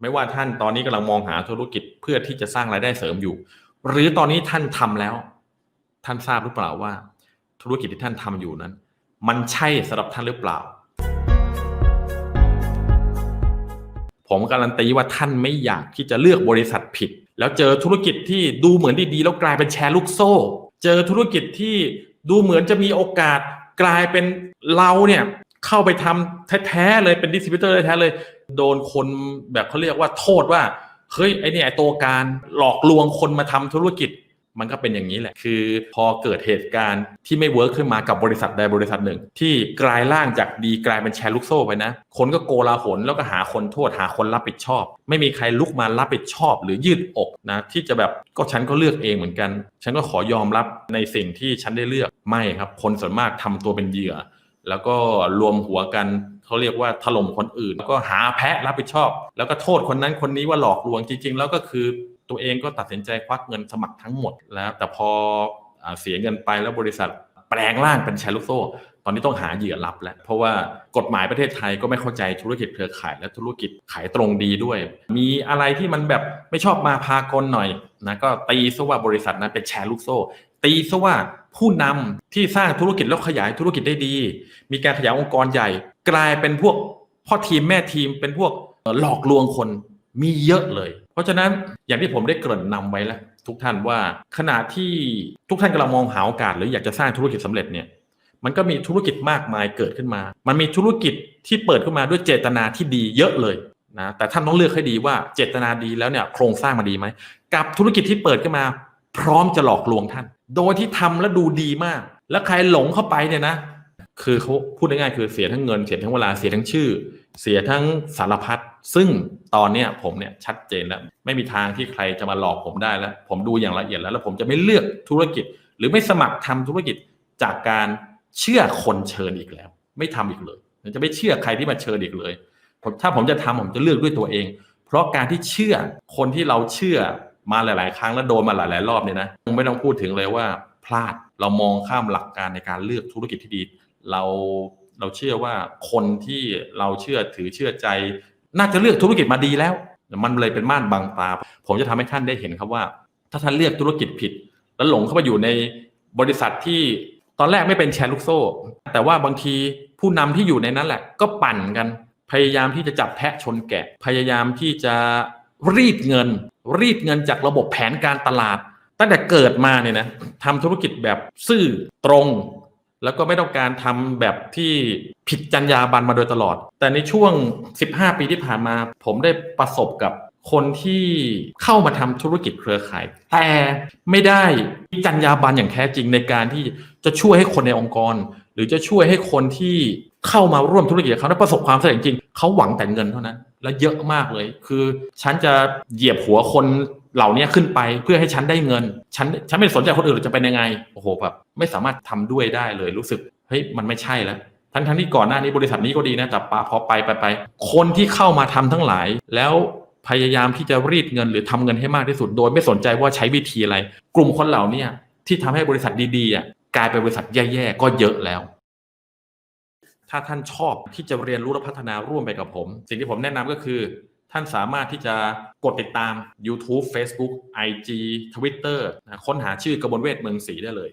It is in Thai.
ไม่ว่าท่านตอนนี้กำลังมองหาธุรกิจเพื่อที่จะสร้างรายได้เสริมอยู่ หรือตอนนี้ท่านทำแล้ว ท่านทราบหรือเปล่าว่า ธุรกิจที่ท่านทำอยู่นั้น มันใช่สำหรับท่านหรือเปล่า ผมการันตีว่าท่านไม่อยากที่จะเลือกบริษัทผิด แล้วเจอธุรกิจที่ดูเหมือนดีๆแล้วกลายเป็นแชร์ลูกโซ่ เจอธุรกิจที่ดูเหมือนจะมีโอกาสกลายเป็นเราเนี่ยเข้าไปทำแท้ๆเลยเป็นดิสติบิวเตอร์แท้ๆเลย โดนคนแบบเขาเรียกว่าโทษว่าเฮ้ยไอเนี่ยตัวการหลอกลวงคนมาทำธุรกิจ มันก็เป็นอย่างนี้แหละ คือพอเกิดเหตุการณ์ที่ไม่เวิร์คขึ้นมากับบริษัทใดบริษัทหนึ่ง ที่กลายร่างจากดีกลายเป็นแชร์ลูกโซ่ไปนะ คนก็โกลาหลแล้วก็หาคนโทษหาคนรับผิดชอบ ไม่มีใครลุกมารับผิดชอบ หรือยืดอกนะที่จะแบบก็ฉันก็เลือกเองเหมือนกัน ฉันก็ขอยอมรับในสิ่งที่ฉันได้เลือกไม่ครับ คนส่วนมากทำตัวเป็นเหยื่อ แล้วก็รวมหัวกัน เขาเรียกว่าถล่มคนอื่น แล้วก็หาแพะรับผิดชอบ แล้วก็โทษคนนั้นคนนี้ว่าหลอกลวงจริง ๆ แล้วก็คือตัวเองก็ตัดสินใจควักเงินสมัครทั้งหมดแล้วแต่พออเสียเงินไปแล้วบริษัทแปลงร่างเป็นแชร์ลูกโซ่ ตอนนี้ต้องหาเหยื่อรับแล้ว เพราะว่ากฎหมายประเทศไทยก็ไม่เข้าใจธุรกิจเครือข่ายและธุรกิจขายตรงดีด้วย มีอะไรที่มันแบบไม่ชอบมาพากลหน่อยนะก็ตีซะว่าบริษัทนั้นเป็นแชร์ลูกโซ่ ตีซะว่าผู้นำที่สร้างธุรกิจแล้วขยายธุรกิจได้ดี มีการขยายองค์กรใหญ่ กลายเป็นพวกพ่อทีมแม่ทีมเป็นพวกหลอกลวงคนมีเยอะเลย เพราะฉะนั้นอย่างที่ผมได้เกริ่นนำไว้แล้ว ทุกท่านว่าขณะที่ทุกท่านกำลังมองหาโอกาส หรืออยากจะสร้างธุรกิจสำเร็จเนี่ยมันก็มีธุรกิจมากมายเกิดขึ้นมา มันมีธุรกิจที่เปิดขึ้นมาด้วยเจตนาที่ดีเยอะเลยนะแต่ท่านต้องเลือกให้ดีว่าเจตนาดีแล้วเนี่ยโครงสร้างมาดีไหมกับธุรกิจที่เปิดขึ้นมา พร้อมจะหลอกลวงท่าน โดยที่ทำแล้วดูดีมาก แล้วใครหลงเข้าไปเนี่ยนะ คือเขาพูดง่ายๆคือเสียทั้งเงินเสียทั้งเวลาเสียทั้งชื่อ เสียทั้งสารพัดซึ่งตอนเนี้ยผมเนี่ยชัดเจนแล้วไม่มีทางที่ใครจะมาหลอกผมได้แล้ว ผมดูอย่างละเอียดแล้ว แล้วผมจะไม่เลือกธุรกิจ หรือไม่สมัครทำธุรกิจจากการเชื่อคนเชิญอีกแล้ว ไม่ทำอีกเลยจะไม่เชื่อใครที่มาเชิญอีกเลยถ้าผมจะทำผมจะเลือกด้วยตัวเอง เพราะการที่เชื่อคนที่เราเชื่อมาหลาย ๆ ครั้งแล้วโดนมาหลาย ๆ รอบเนี่ยนะไม่ต้องพูดถึงเลยว่าพลาดเรามองข้ามหลักการในการเลือกธุรกิจที่ดี เราเราเชื่อว่าคนที่เราเชื่อถือเชื่อใจ น่าจะเลือกธุรกิจมาดีแล้ว มันเลยเป็นม่านบังตา ผมจะทำให้ท่านได้เห็นครับว่า ถ้าท่านเลือกธุรกิจผิด แล้วหลงเข้าไปอยู่ในบริษัทที่ตอนแรกไม่เป็นแชร์ลูกโซ่ แต่ว่าบางทีผู้นำที่อยู่ในนั้นแหละ ก็ปั่นกัน พยายามที่จะจับแพะชนแกะ พยายามที่จะรีดเงิน รีดเงินจากระบบแผนการตลาด ตั้งแต่เกิดมาเนี่ยนะทำธุรกิจแบบซื่อตรง แล้วก็ไม่ต้องการทำแบบที่ผิดจรรยาบรรณมาโดยตลอด แต่ในช่วง 15 ปีที่ผ่านมา ผมได้ประสบกับ คนที่เข้ามาทำธุรกิจเครือข่าย แต่ไม่ได้มีจรรยาบรรณอย่างแท้จริงในการที่จะช่วยให้คนในองค์กร หรือจะช่วยให้คนที่เข้ามาร่วมธุรกิจเขาได้ประสบความสำเร็จจริงเขาหวังแต่เงินเท่านั้น และเยอะมากเลย คือฉันจะเหยียบหัวคนเหล่านี้ขึ้นไปเพื่อให้ฉันได้เงิน ฉันฉันไม่สนใจคนอื่นจะเป็นยังไงโอ้โหแบบไม่สามารถทำด้วยได้เลยรู้สึกเฮ้ยมันไม่ใช่แล้วทั้งทั้งที่ก่อนหน้านี้บริษัทนี้ก็ดีนะแต่ปะพอไปไปไปคนที่เข้ามาทำทั้งหลายแล้ว พยายามที่จะรีดเงินหรือทำเงินให้มากที่สุด โดยไม่สนใจว่าใช้วิธีอะไร กลุ่มคนเหล่านี้ที่ทำให้บริษัทดีๆกลายเป็นบริษัทแย่ๆก็เยอะแล้ว ถ้าท่านชอบที่จะเรียนรู้และพัฒนาร่วมไปกับผม สิ่งที่ผมแนะนำก็คือ ท่านสามารถที่จะกดติดตาม YouTube Facebook IG Twitter ค้นหาชื่อกระบวนเวทเมืองศรีได้เลย